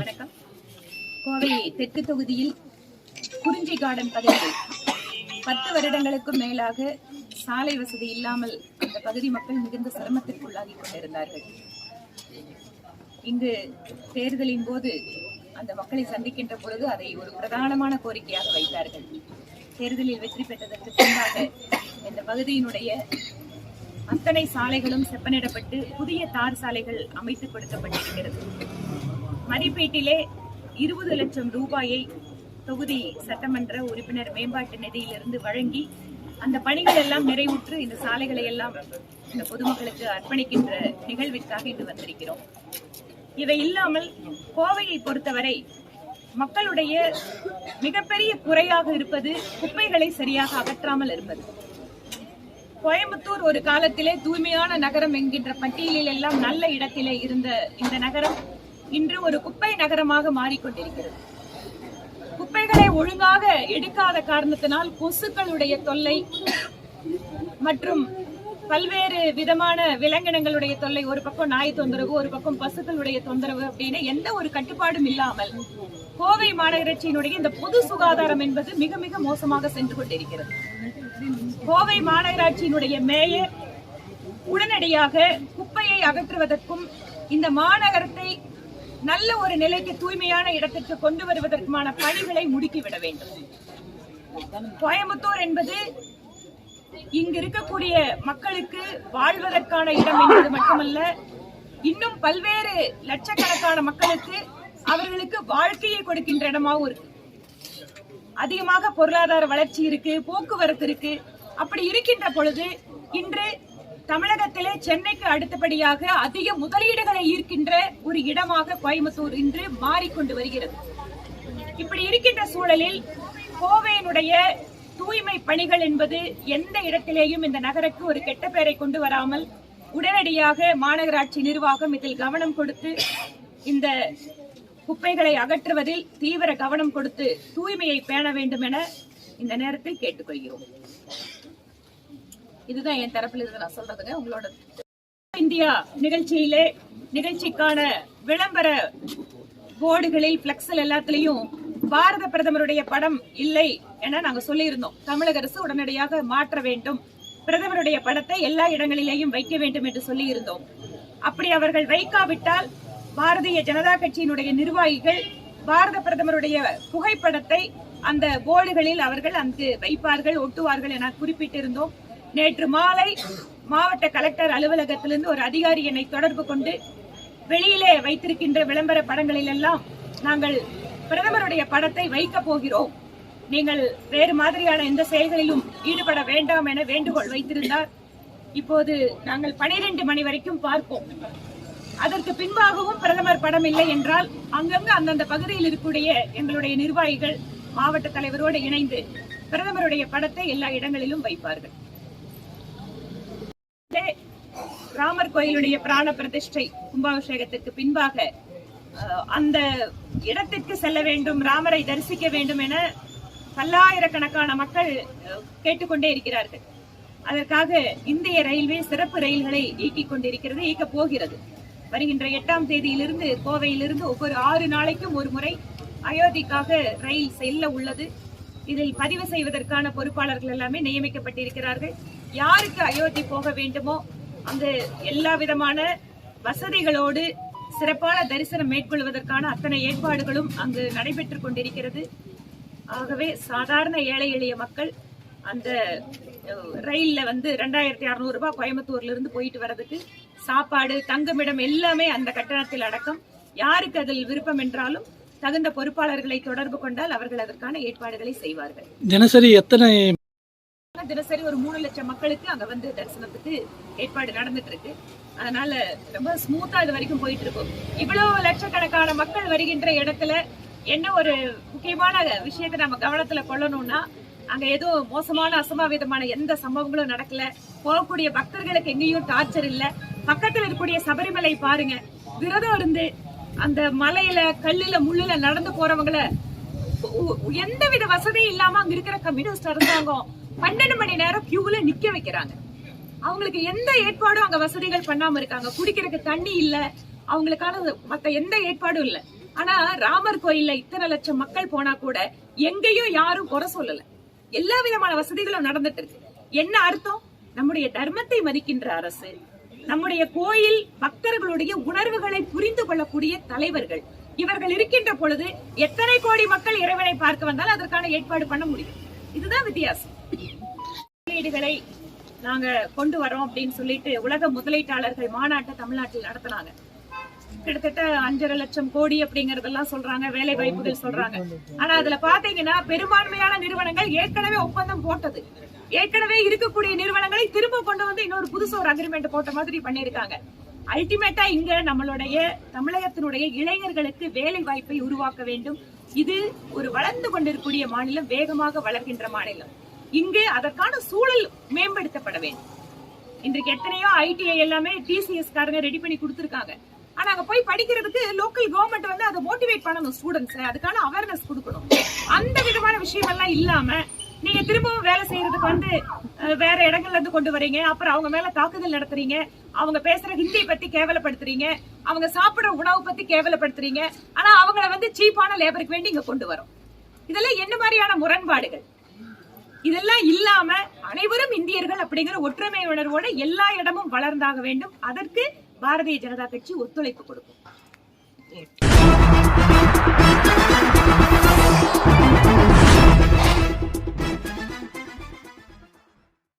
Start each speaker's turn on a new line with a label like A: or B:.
A: வணக்கம். கோவை தெற்கு தொகுதியில் குறிஞ்சி கார்டன் பகுதியில் பத்து வருடங்களுக்கும் மேலாக சாலை வசதி இல்லாமல் அந்த பகுதி மக்கள் மிகுந்த சிரமத்திற்குள்ளாகி கொண்டிருந்தார்கள். இங்கு தேர்தலின் போது அந்த மக்களை சந்திக்கின்ற பொழுது அதை ஒரு பிரதானமான கோரிக்கையாக வைத்தார்கள். தேர்தலில் வெற்றி பெற்றதற்கு பின்பாக இந்த பகுதியினுடைய அத்தனை சாலைகளும் செப்பனிடப்பட்டு புதிய தார் சாலைகள் அமைத்துக் கொடுக்கப்பட்டிருக்கிறது. மதிப்பீட்டிலே இருபது லட்சம் ரூபாயை தொகுதி சட்டமன்ற உறுப்பினர் மேம்பாட்டு நிதியிலிருந்து வழங்கி அந்த பணிகள் எல்லாம் நிறைவுற்று இந்த சாலைகளை எல்லாம் இந்த பொதுமக்களுக்கு அர்ப்பணிக்கின்ற நிகழ்விற்காக இன்று வந்திருக்கிறோம். இவை இல்லாமல் கோவையை பொறுத்தவரை மக்களுடைய மிகப்பெரிய குறையாக இருப்பது குப்பைகளை சரியாக அகற்றாமல் இருப்பது. கோயம்புத்தூர் ஒரு காலத்திலே தூய்மையான நகரம் என்கின்ற பட்டியலில் எல்லாம் நல்ல இடத்திலே இருந்த இந்த நகரம் இன்று ஒரு குப்பை நகரமாக மாறிக்கொண்டிருக்கிறது. குப்பைகளை ஒழுங்காக எடுக்காத காரணத்தினால் கொசுக்களுடைய தொல்லை மற்றும் பல்வேறு விதமான விலங்கினங்களுடைய தொல்லை ஒரு பக்கம் நாய் தொந்தரவு ஒரு பக்கம் பசுக்களுடைய தொந்தரவு அப்படின்னு எந்த ஒரு கட்டுப்பாடும் இல்லாமல் கோவை மாநகராட்சியினுடைய இந்த பொது சுகாதாரம் என்பது மிக மிக மோசமாக சென்று கொண்டிருக்கிறது. கோவை மாநகராட்சியினுடைய மேயர் உடனடியாக குப்பையை அகற்றுவதற்கும் இந்த மாநகரத்தை நல்ல ஒரு நிலைக்கு தூய்மையான இடத்திற்கு கொண்டு வருவதற்குமான பணிகளை முடுக்கிவிட வேண்டும். கோயம்புத்தூர் என்பது இங்கு இருக்கக்கூடிய மக்களுக்கு வாழ்வதற்கான இடம் என்பது மட்டுமல்ல இன்னும் பல்வேறு லட்சக்கணக்கான மக்களுக்கு அவர்களுக்கு வாழ்க்கையை கொடுக்கின்ற இடமாவும் இருக்கு. அதிகமாக பொருளாதார வளர்ச்சி இருக்கு போக்குவரத்து இருக்கு. அப்படி இருக்கின்ற பொழுது இன்று தமிழகத்திலே சென்னைக்கு அடுத்தபடியாக அதிக முதலீடுகளை ஈர்க்கின்ற ஒரு இடமாக கோயம்புத்தூர் இன்று மாறிக்கொண்டு வருகிறது. இப்படி இருக்கின்ற சூழலில் கோவையினுடைய தூய்மை பணிகள் என்பது எந்த இடத்திலேயும் இந்த நகருக்கு ஒரு கெட்ட பெயரை கொண்டு வராமல் உடனடியாக மாநகராட்சி நிர்வாகம் இதில் கவனம் கொடுத்து இந்த குப்பைகளை அகற்றுவதில் தீவிர கவனம் கொடுத்து தூய்மையை பேண வேண்டும் என இந்த நேரத்தில் கேட்டுக்கொள்கிறோம். இதுதான் என் தரப்பில் இருந்து நான் சொல்றதுங்க. உங்களோட இந்தியா நிகழ்ச்சியிலே நிகழ்ச்சிக்கான விளம்பர போர்டுகளில் பிளக்ஸில் எல்லாத்துலயும் பாரத பிரதமருடைய படம் இல்லை என நாங்க சொல்லியிருந்தோம். தமிழக அரசு உடனடியாக மாற்ற வேண்டும். பிரதமருடைய படத்தை எல்லா இடங்களிலேயும் வைக்க வேண்டும் என்று சொல்லியிருந்தோம். அப்படி அவர்கள் வைக்காவிட்டால் பாரதிய ஜனதா கட்சியினுடைய நிர்வாகிகள் பாரத பிரதமருடைய புகைப்படத்தை அந்த போர்டுகளில் அவர்கள் அங்கு வைப்பார்கள் ஒட்டுவார்கள் என குறிப்பிட்டிருந்தோம். நேற்று மாலை மாவட்ட கலெக்டர் அலுவலகத்திலிருந்து ஒரு அதிகாரி என்னை தொடர்பு கொண்டு வெளியிலே வைத்திருக்கின்ற விளம்பர படங்களில் எல்லாம் நாங்கள் பிரதமருடைய படத்தை வைக்க போகிறோம். நீங்கள் வேறு மாதிரியான எந்த செயல்களிலும் ஈடுபட வேண்டாம் என வேண்டுகோள் வைத்திருந்தார். இப்போது நாங்கள் பனிரெண்டு மணி வரைக்கும் பார்ப்போம். அதற்கு பின்பாகவும் பிரதமர் படம் இல்லை என்றால் அங்கங்க அந்தந்த பகுதியில் இருக்கக்கூடிய எங்களுடைய நிர்வாகிகள் மாவட்ட தலைவரோடு இணைந்து பிரதமருடைய படத்தை எல்லா இடங்களிலும் வைப்பார்கள் இதே ராமர் கோயிலுடைய பிராண பிரதிஷ்டை கும்பாபிஷேகத்திற்கு பின்பாக அஹ், அந்த இடத்திற்கு செல்ல வேண்டும் ராமரை தரிசிக்க வேண்டும் என பல்லாயிரக்கணக்கான மக்கள் கேட்டுக்கொண்டே இருக்கிறார்கள். அதற்காக இந்திய ரயில்வே சிறப்பு ரயில்களை இயக்கிக் கொண்டிருக்கிறது இயக்கப் போகிறது. வருகின்ற எட்டாம் தேதியிலிருந்து கோவையிலிருந்து ஒவ்வொரு ஆறு நாளைக்கும் ஒரு முறை அயோத்திக்காக ரயில் செல்ல உள்ளது. இதில் பதிவு செய்வதற்கான பொறுப்பாளர்கள் எல்லாமே நியமிக்கப்பட்டிருக்கிறார்கள். யாருக்கு அயோத்தி போக வேண்டுமோ அங்கு எல்லா விதமான வசதிகளோடு சிறப்பான தரிசனம் மேற்கொள்வதற்கான அத்தனை ஏற்பாடுகளும் அங்கு நடைபெற்றுக் கொண்டிருக்கிறது. ஆகவே சாதாரண ஏழை எளிய மக்கள் அந்த ரயில்ல வந்து ரெண்டாயிரத்தி அறுநூறு ரூபாய் கோயம்புத்தூர்ல இருந்து போயிட்டு வர்றதுக்கு சாப்பாடு தங்குமிடம் எல்லாமே அந்த கட்டணத்தில் அடக்கம். யாருக்கு அதில் விருப்பம் என்றாலும் தகுந்த பொறுப்பாளர்களை தொடர்பு கொண்டால் அவர்கள் அதற்கான ஏற்பாடுகளை செய்வார்கள்.
B: தினசரி எத்தனை
A: தினசரி ஒரு மூணு லட்சம் மக்களுக்கு அங்க வந்து தரிசனத்துக்கு ஏற்பாடு நடந்துட்டு இருக்கு. அதனால ரொம்ப ஸ்மூத்தா இது வரைக்கும் போயிட்டு இருக்கும் இவ்வளவு லட்சக்கணக்கான மக்கள் வருகின்ற இடத்துல என்ன ஒரு முக்கியமான விஷயத்தை நம்ம கவனத்துல கொள்ளணும்னா அங்க எதுவும் மோசமான அசம்பாவிதமான எந்த சம்பவங்களும் நடக்கல. போகக்கூடிய பக்தர்களுக்கு எங்கேயும் டார்ச்சர் இல்ல. பக்கத்துல இருக்கக்கூடிய சபரிமலை பாருங்க. விரதம் இருந்து அந்த மலையில கல்லுல முள்ளுல நடந்து போறவங்கள உ- வித வசதியும் இல்லாம அங்க இருக்கிற கம்யூனிஸ்ட் அரசாங்கம் பன்னெண்டு மணி நேரம் கியூல நிக்க வைக்கிறாங்க. அவங்களுக்கு எந்த ஏற்பாடும் அங்க வசதிகள் பண்ணாம இருக்காங்க. குடிக்கிறதுக்கு தண்ணி இல்ல. அவங்களுக்கான மத்த எந்த ஏற்பாடும் இல்ல. ஆனா ராமர் கோயில்ல இத்தனை லட்சம் மக்கள் போனா கூட எங்கேயும் யாரும் குறை சொல்லல. எல்லா விதமான வசதிகளும் நடந்துட்டு இருக்கு. என்ன அர்த்தம்? நம்முடைய தர்மத்தை மதிக்கின்ற அரசு நம்முடைய கோயில் பக்தர்களுடைய உணர்வுகளை புரிந்து கொள்ளக்கூடிய தலைவர்கள். இவர்கள் இருக்கின்ற பொழுது எத்தனை கோடி மக்கள் இறைவனை பார்க்க வந்தாலும் அதற்கான ஏற்பாடு பண்ண முடியும். இதுதான் வித்தியாசம். முதலீடுகளை நாங்க கொண்டு வரோம் அப்படின்னு சொல்லிட்டு உலக முதலீட்டாளர்கள் மாநாட்டை தமிழ்நாட்டில் நடத்தினாங்க. கிட்டத்தட்ட அஞ்சரை லட்சம் கோடி அப்படிங்கறதெல்லாம் சொல்றாங்க வேலை வாய்ப்புகள் சொல்றாங்க. ஆனா அதுல பாத்தீங்கன்னா பெரும்பான்மையான நிறுவனங்கள் ஏற்கனவே ஒப்பந்தம் போட்டது. ஏற்கனவே இருக்கக்கூடிய நிறுவனங்களை திரும்ப கொண்டு வந்து இன்னொரு புதுசு ஒரு அக்ரிமெண்ட் போட்ட மாதிரி பண்ணிருக்காங்க அல்டிமேட்டா இங்க நம்மளுடைய தமிழகத்தினுடைய இளைஞர்களுக்கு வேலை வாய்ப்பை உருவாக்க வேண்டும். இது ஒரு வளர்ந்து கொண்டிருக்கக்கூடிய மாநிலம் வேகமாக வளர்கின்ற மாநிலம். இங்கே அதற்கான சூழல் மேம்படுத்தப்பட வேண்டும். இன்றைக்கு எத்தனையோ ஐடிஐ எல்லாமே டிசிஎஸ் காரங்க ரெடி பண்ணி கொடுத்துருக்காங்க. ஆனா அங்க போய் படிக்கிறதுக்கு லோக்கல் கவர்மெண்ட் வந்து அதை மோட்டிவேட் பண்ணணும் ஸ்டூடெண்ட்ஸ் அதுக்கான அவேர்னஸ் கொடுக்கணும். அந்த விதமான விஷயம் எல்லாம் இல்லாம நீங்க திரும்பவும் வேலை செய்யறதுக்கு வந்து வேற இடங்கள்ல இருந்து கொண்டு வரீங்க. அப்புறம் அவங்க மேல தாக்குதல் நடத்துறீங்க. அவங்க பேசுற ஹிந்தி பத்தி கேவலப்படுத்துறீங்க. அவங்க சாப்பிடுற உணவு பத்தி கேவலப்படுத்துறீங்க. ஆனா அவங்கள வந்து சீப்பான லேபருக்கு வேண்டி இங்க கொண்டு வரோம். இதெல்லாம் என்ன மாதிரியான முரண்பாடுகள்? இதெல்லாம் இல்லாம அனைவரும் இந்தியர்கள் அப்படிங்கிற ஒற்றுமை உணர்வோட எல்லா இடமும் வளர்ந்தாக வேண்டும். அதற்கு பாரதிய ஜனதா கட்சி ஒத்துழைப்பு கொடுக்கும்.